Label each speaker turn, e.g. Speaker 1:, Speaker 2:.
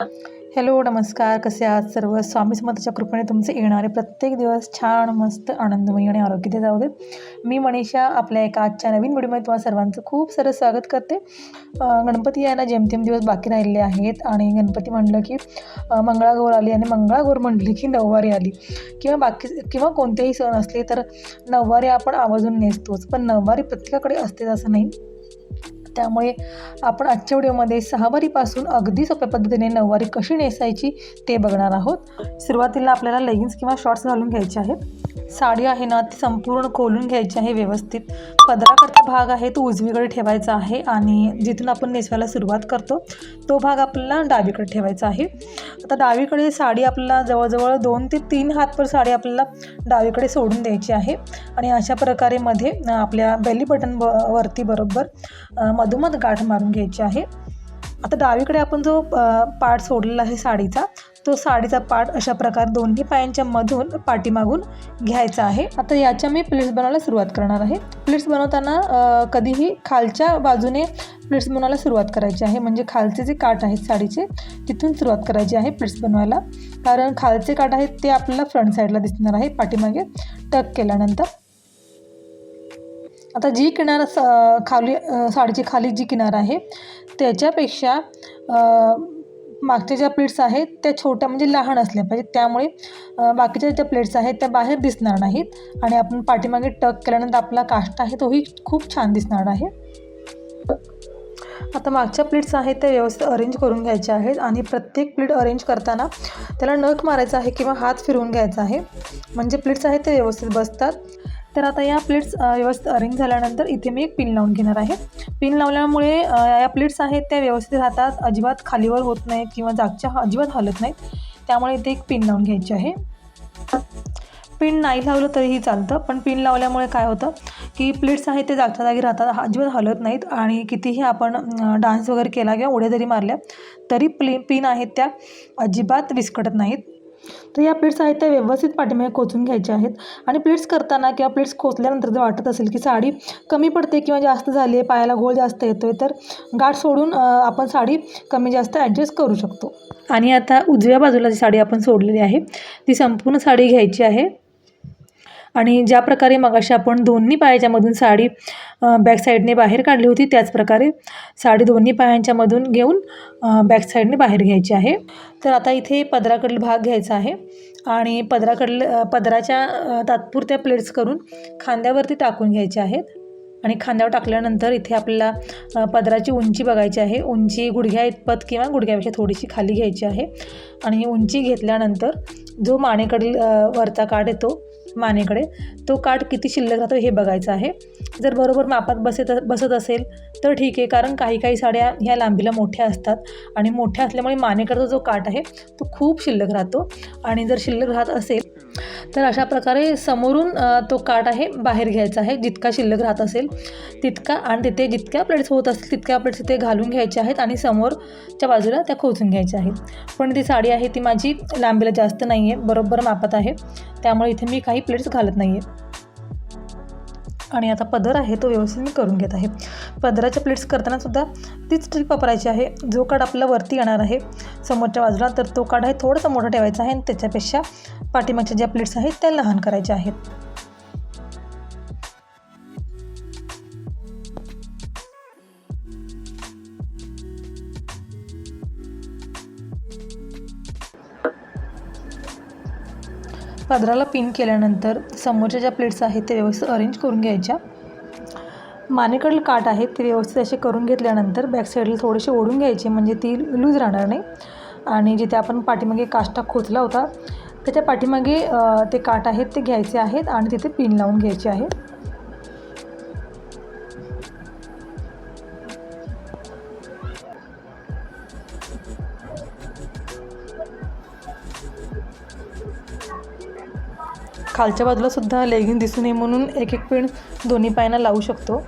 Speaker 1: Hello नमस्कार. कसे आहात सर्व? स्वामी समर्थाच्या कृपेने तुमचे येणारे प्रत्येक दिवस छान मस्त आनंदमयी आणि आरोग्य जाऊ देत मी मनीषा आपल्या एका आजच्या नवीन व्हिडिओमध्ये तुम्हाला सर्वांचं खूप सारं स्वागत करते. गणपती यायला जेमतेम दिवस बाकी राहिलेले आहेत आणि गणपती म्हणलं की मंगळागौर आली आणि मंगळागौर म्हटली की नऊवारी आली. किंवा बाकी किंवा कोणतेही सण असले तर नऊवारी आपण आवर्जून नेसतोच. पण नऊवारी प्रत्येकाकडे असतेच असं नाही. त्यामुळे आपण आजच्या व्हिडिओमध्ये सहावारीपासून अगदी सोप्या पद्धतीने नऊवारी कशी नेसायची ते बघणार आहोत. सुरुवातीला आपल्याला लेगिन्स किंवा शॉर्ट्स घालून घ्यायचे आहेत. साडी आहे ना ती संपूर्ण खोलून घ्यायची आहे व्यवस्थित. पदराकडचा भाग आहे तो उजवीकडे ठेवायचा आहे आणि जिथून आपण नेसवायला सुरुवात करतो तो भाग आपल्याला डावीकडे ठेवायचा आहे. आता डावीकडे साडी आपल्याला जवळजवळ दोन ते तीन हातभर साडी आपल्याला डावीकडे सोडून द्यायची आहे. आणि अशा प्रकारे मध्ये आपल्या बेली बटन ब वरती बरोबर मधोमध गाठ मारून घ्यायची आहे. आता डावीकडे आपण जो पार्ट सोडलेला आहे साडीचा तो साडीचा पाठ अशा प्रकारे दोन्ही पायांच्या मधून पाठीमागून घ्यायचा आहे. आता याच्या मी प्लेट्स बनवायला सुरुवात करणार आहे. प्लेट्स बनवताना कधीही खालच्या बाजूने प्लेट्स बनवायला सुरुवात करायची आहे. म्हणजे खालचे जे काठ आहेत साडीचे तिथून सुरुवात करायची आहे प्लेट्स बनवायला. कारण खालचे काठ आहेत ते आपल्याला फ्रंट साईडला दिसणार आहे. पाठीमागे टक केल्यानंतर. आता जी किनार स खाली साडीची खाली जी किनार आहे त्याच्यापेक्षा मागच्या ज्या प्लेट्स आहेत त्या छोट्या म्हणजे लहान असल्या पाहिजेत. त्यामुळे बाकीच्या ज्या प्लेट्स आहेत त्या बाहेर दिसणार नाहीत. आणि आपण पाठीमागे टक केल्यानंतर आपला काष्ट आहे तोही खूप छान दिसणार आहे. आता मागच्या प्लेट्स आहेत त्या व्यवस्थित अरेंज करून घ्यायच्या आहेत. आणि प्रत्येक प्लेट अरेंज करताना त्याला नख मारायचा आहे किंवा हात फिरवून घ्यायचा आहे. म्हणजे प्लेट्स आहेत ते व्यवस्थित बसतात. तर आता या प्लेट्स व्यवस्थित अरेंज झाल्यानंतर इथे मी एक पिन लावून घेणार आहे. पिन लावल्यामुळे या प्लेट्स आहेत त्या व्यवस्थित राहतात अजिबात खालीवर होत नाहीत किंवा जागच्या अजिबात हलत नाहीत. त्यामुळे इथे एक पिन लावून घ्यायची आहे. पिन नाही लावलं तरीही चालतं पण पिन लावल्यामुळे काय होतं की प्लेट्स आहेत ते जागच्या जागी राहतात अजिबात हलत नाहीत आणि कितीही आपण डान्स वगैरे केला किंवा उड्या जरी मारल्या तरी प्ले पिन आहेत त्या अजिबात विस्कटत नाहीत. तर या प्लेट्स आहेत त्या व्यवस्थित पाठीमागे कोचून घ्यायच्या आहेत. आणि प्लेट्स करताना किंवा प्लेट्स खोचल्यानंतर जर वाटत असेल की साडी कमी पडते किंवा जास्त झाली आहे पायाला गोल जास्त येतो आहे तर गाठ सोडून आपण साडी कमी जास्त ॲडजस्ट करू शकतो. आणि आता उजव्या बाजूला जी साडी आपण सोडलेली आहे ती संपूर्ण साडी घ्यायची आहे. आणि ज्या प्रकारे मगाशी आपण दोन्ही पायाच्यामधून साडी बॅक साईडने बाहेर काढली होती त्याचप्रकारे साडी दोन्ही पायांच्यामधून घेऊन बॅक साईडने बाहेर घ्यायची आहे. तर आता इथे पदराकडील भाग घ्यायचा आहे आणि पदराकडले पदराच्या तात्पुरत्या प्लेट्स करून खांद्यावरती टाकून घ्यायच्या आहेत. आणि खांद्यावर टाकल्यानंतर इथे आपल्याला पदराची उंची बघायची आहे. उंची गुडघ्या इतपत किंवा गुडघ्यापेक्षा थोडीशी खाली घ्यायची आहे. आणि उंची घेतल्यानंतर जो मानेकडील वरचा काढ येतो मानेकडे. तो काठ किती शिल्लक राहतो हे बघायचं आहे. जर बरोबर मापात बसत बसत असेल तर ठीक आहे कारण काही काही साड्या ह्या लांबीला मोठ्या असतात आणि मोठ्या असल्यामुळे मानेकडचा जो काठ आहे तो खूप शिल्लक राहतो. आणि जर शिल्लक राहत असेल तर अशा प्रकारे समोरून तो काठ आहे बाहेर घ्यायचा आहे जितका शिल्लक राहत असेल तितका आणि तिथे जितक्या प्लेट्स होत असतील तितक्या प्लेट्स तिथे घालून घ्यायच्या आहेत आणि समोरच्या बाजूला त्या खोचून घ्यायच्या आहेत. पण ती साडी आहे ती माझी लांबीला जास्त नाही आहे बरोबर मापात आहे. त्यामुळे इथे मी काही प्लेट्स घालत नाही आहे आणि आता पदर आहे तो व्यवस्थित मी करून घेत आहे. पदराच्या प्लेट्स करताना सुद्धा तीच ट्रिक वापरायची आहे. जो काड आपला वरती येणार आहे समोरच्या बाजूला तर तो काढ आहे थोडासा मोठा ठेवायचा आहे आणि त्याच्यापेक्षा पाठीमागच्या ज्या प्लेट्स आहेत त्या लहान करायच्या आहेत. पदराला पिन केल्यानंतर समोरच्या ज्या प्लेट्स आहेत ते व्यवस्थित अरेंज करून घ्यायच्या. मानेकडील काठ आहेत ते व्यवस्थित असे करून घेतल्यानंतर बॅक साईडला थोडेसे ओढून घ्यायचे म्हणजे ती लूज राहणार नाही. आणि जिथे आपण पाठीमागे काष्टा खोचला होता त्याच्या पाठीमागे ते काठ आहेत ते घ्यायचे आहेत आणि तिथे पिन लावून घ्यायचे आहे. खालच्या बाजूला सुद्धा लेगिंग दिसू नये म्हणून एक एक पिण दोन्ही पायांना लावू शकतो.